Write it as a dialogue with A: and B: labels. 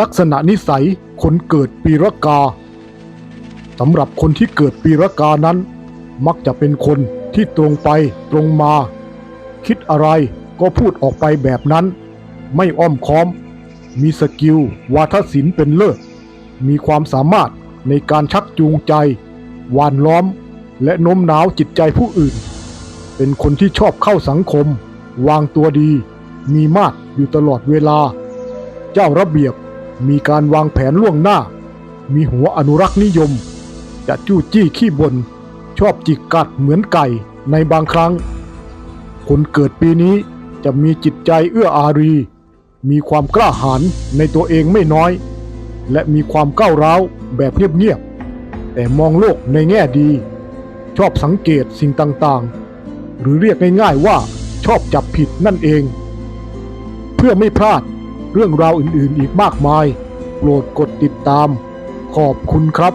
A: ลักษณะนิสัยคนเกิดปีรากาสำหรับคนที่เกิดปีรากานั้น มักจะเป็นคนที่ตรงไปตรงมา คิดอะไรก็พูดออกไปแบบนั้น ไม่อ้อมค้อม มีสกิลวาทศิลป์เป็นเลิศมีความสามารถในการชักจูงใจหวานล้อม และโน้มน้าวจิตใจผู้อื่น เป็นคนที่ชอบเข้าสังคม วางตัวดี มีมาตรอยู่ตลอดเวลา เจ้าระเบียบ มีการวางแผนล่วงหน้า มีหัวอนุรักษ์นิยม จะจู้จี้ขี้บน ชอบจิกกัดเหมือนไก่ในบางครั้ง คนเกิดปีนี้จะมีจิตใจเอื้ออารี มีความกล้าหาญในตัวเองไม่น้อย และมีความก้าวร้าวแบบเงียบๆ แต่มองโลกในแง่ดี ชอบสังเกตสิ่งต่างๆ หรือเรียกง่ายๆว่าชอบจับผิดนั่นเอง เพื่อไม่พลาด เรื่องราวอื่นๆอีกมากมาย โปรดกดติดตาม ขอบคุณครับ